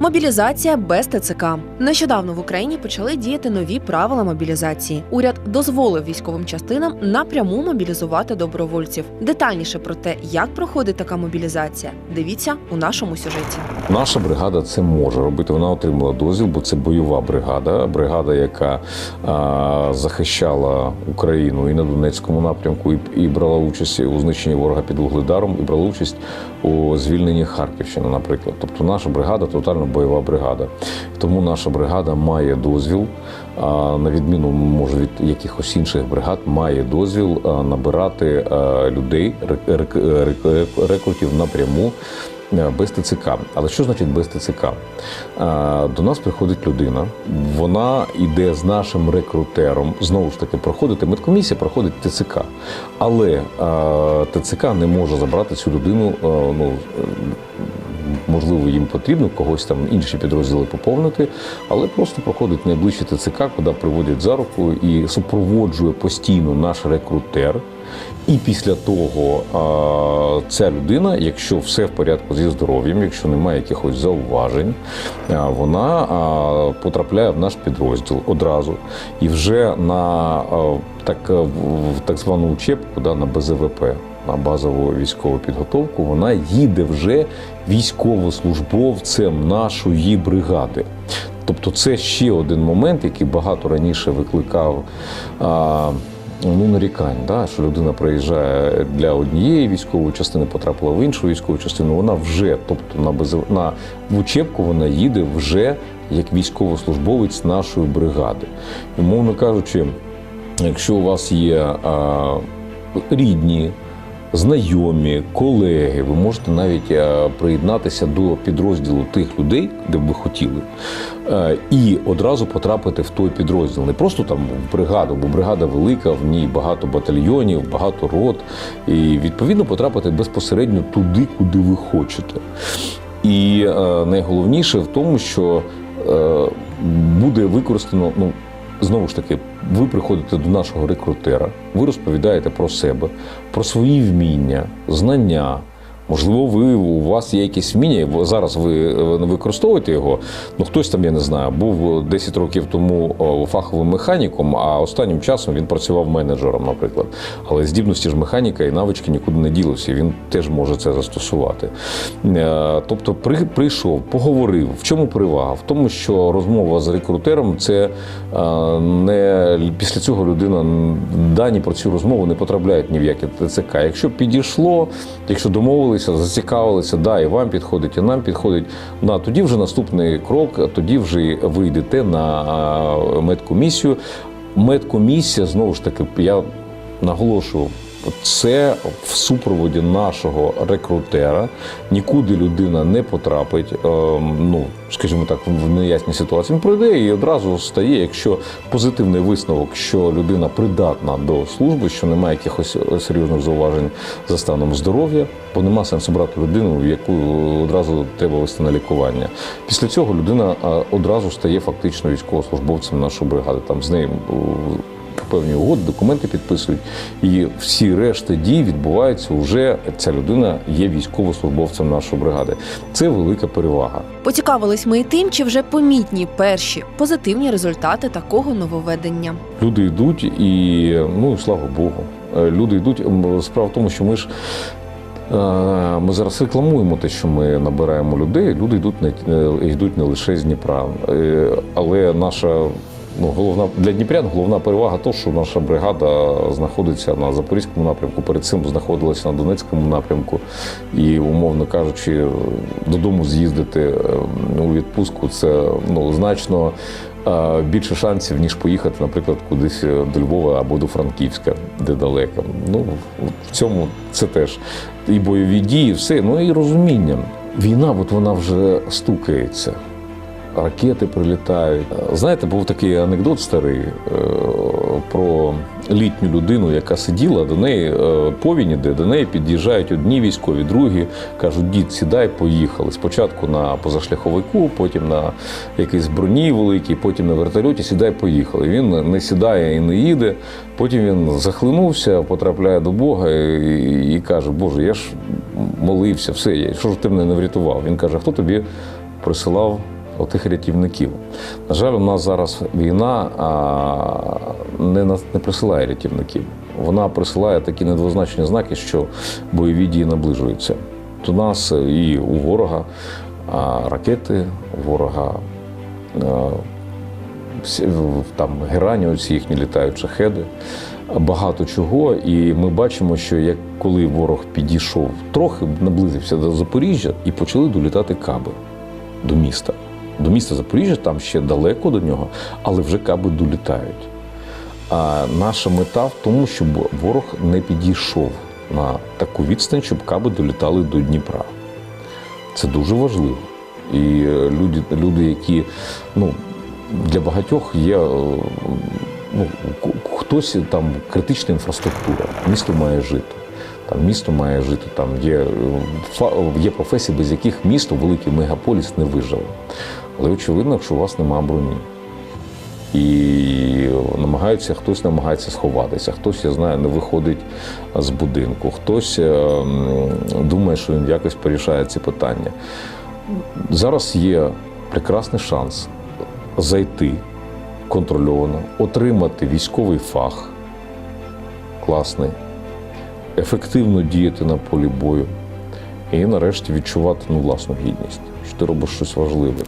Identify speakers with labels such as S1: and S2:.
S1: Мобілізація без ТЦК. Нещодавно в Україні почали діяти нові правила мобілізації. Уряд дозволив військовим частинам напряму мобілізувати добровольців. Детальніше про те, як проходить така мобілізація, дивіться у нашому сюжеті.
S2: Наша бригада це може робити. Вона отримала дозвіл, бо це бойова бригада. Бригада, яка а, захищала Україну і на Донецькому напрямку, і, і брала участь у знищенні ворога під Вугледаром, і брала участь у звільненні Харківщини, наприклад. Тобто наша бригада тотально бойова бригада. Тому наша бригада має дозвіл, на відміну може від якихось інших бригад, має дозвіл набирати людей, рек- рек- рек- рекрутів напряму. Е, Без ТЦК. Але що значить без ТЦК? До нас приходить людина, вона йде з нашим рекрутером. Знову ж таки, проходити медкомісія, проходить ТЦК. Але ТЦК не може забрати цю людину. е, Ну, можливо, їм потрібно когось там інші підрозділи поповнити, але просто проходить найближче ТЦК, куди приводять за руку і супроводжує постійно наш рекрутер. І після того ця людина, якщо все в порядку зі здоров'ям, якщо немає якихось зауважень, вона потрапляє в наш підрозділ одразу. І вже на так, в так звану учебку, да, на БЗВП, на базову військову підготовку, вона їде вже військовослужбовцем нашої бригади. Тобто це ще один момент, який багато раніше викликав. А, Ну, нарікань, да, що людина приїжджає для однієї військової частини, потрапила в іншу військову частину. Вона вже, тобто на без на в учебку вона їде вже як військовослужбовець нашої бригади. І, мовно кажучи, якщо у вас є а, рідні, знайомі, колеги, ви можете навіть е, приєднатися до підрозділу тих людей, де б ви хотіли, е, і одразу потрапити в той підрозділ. Не просто там в бригаду, бо бригада велика, в ній багато батальйонів, багато рот, і відповідно потрапити безпосередньо туди, куди ви хочете. І е, найголовніше в тому, що буде використано, ну знову ж таки, ви приходите до нашого рекрутера, ви розповідаєте про себе, про свої вміння, знання. Можливо, ви у вас є якісь вміння, зараз ви не використовуєте його. Ну хтось там, я не знаю, був 10 років тому фаховим механіком, а останнім часом він працював менеджером, наприклад. Але здібності ж механіка і навички нікуди не ділися. Він теж може це застосувати. Е, Тобто, при, прийшов, поговорив. В чому перевага? В тому, що розмова з рекрутером це е, не після цього людина дані про цю розмову не потрапляють ні в яке ТЦК. Якщо підійшло, якщо домовилися, зацікавилися, да, і вам підходить, і нам підходить. На тоді вже наступний крок, тоді вже ви йдете на медкомісію. Медкомісія, знову ж таки, я наголошую. Це в супроводі нашого рекрутера. Нікуди людина не потрапить. е, Ну, скажімо так, в неясній ситуації. Він пройде і одразу стає, якщо позитивний висновок, що людина придатна до служби, що немає якихось серйозних зауважень за станом здоров'я, бо нема сенсу брати людину, яку одразу треба вести на лікування. Після цього людина е, одразу стає фактично військовослужбовцем нашої бригади. Там з нею е, певні угоди, документи підписують, і всі решта дій відбуваються вже ця людина є військовослужбовцем нашої бригади. Це велика перевага.
S1: Поцікавились ми і тим, чи вже помітні перші позитивні результати такого нововведення.
S2: Люди йдуть, і ну слава Богу. Е, Люди йдуть. Справа в тому, що ми ж. е, Ми зараз рекламуємо те, що ми набираємо людей. Люди йдуть не йдуть не лише з Дніпра, Е, але наша ну головна для Дніпрян головна перевага то, що наша бригада знаходиться на запорізькому напрямку. Перед цим знаходилася на Донецькому напрямку, і умовно кажучи, додому з'їздити е, у відпустку це ну значно е, більше шансів, ніж поїхати, наприклад, кудись до Львова або до Франківська, де далеко. Ну в цьому це теж і бойові дії, все, ну і розуміння. Війна, от вона вже стукається. Ракети прилітають. Знаєте, був такий анекдот старий е, про літню людину, яка сиділа до неї е, повінь іде, до неї під'їжджають одні військові, другі кажуть, дід, сідай, поїхали. Спочатку на позашляховику, потім на якійсь броні великій, потім на вертольоті, сідай, поїхали. Він не сідає і не їде. Потім він захлинувся, потрапляє до Бога і, і каже: Боже, я ж молився, все, я- що ж ти мене не врятував? Він каже, хто тобі присилав отих рятівників. На жаль, у нас зараз війна а, не, не присилає рятівників. Вона присилає такі недвозначні знаки, що бойові дії наближуються. До нас і у ворога а, ракети, у ворога а, там герані, оці їхні літають шахеди, багато чого. І ми бачимо, що як коли ворог підійшов трохи, наблизився до Запоріжжя і почали долітати каби до міста. До міста Запоріжжя там ще далеко до нього, але вже каби долітають. А наша мета в тому, щоб ворог не підійшов на таку відстань, щоб каби долітали до Дніпра. Це дуже важливо. І е, люди, люди які ну, для багатьох є е, ну, хтось там критична інфраструктура, місто має жити. Там місто має жити, там є, е, є професії, без яких місто, великий мегаполіс не виживе. Але очевидно, якщо у вас немає броні. І намагаються, хтось намагається сховатися, хтось, я знаю, не виходить з будинку, хтось е, думає, що він якось порішає ці питання. Зараз є прекрасний шанс зайти контрольовано, отримати військовий фах класний, ефективно діяти на полі бою і нарешті відчувати ну, власну гідність, що ти робиш щось важливе.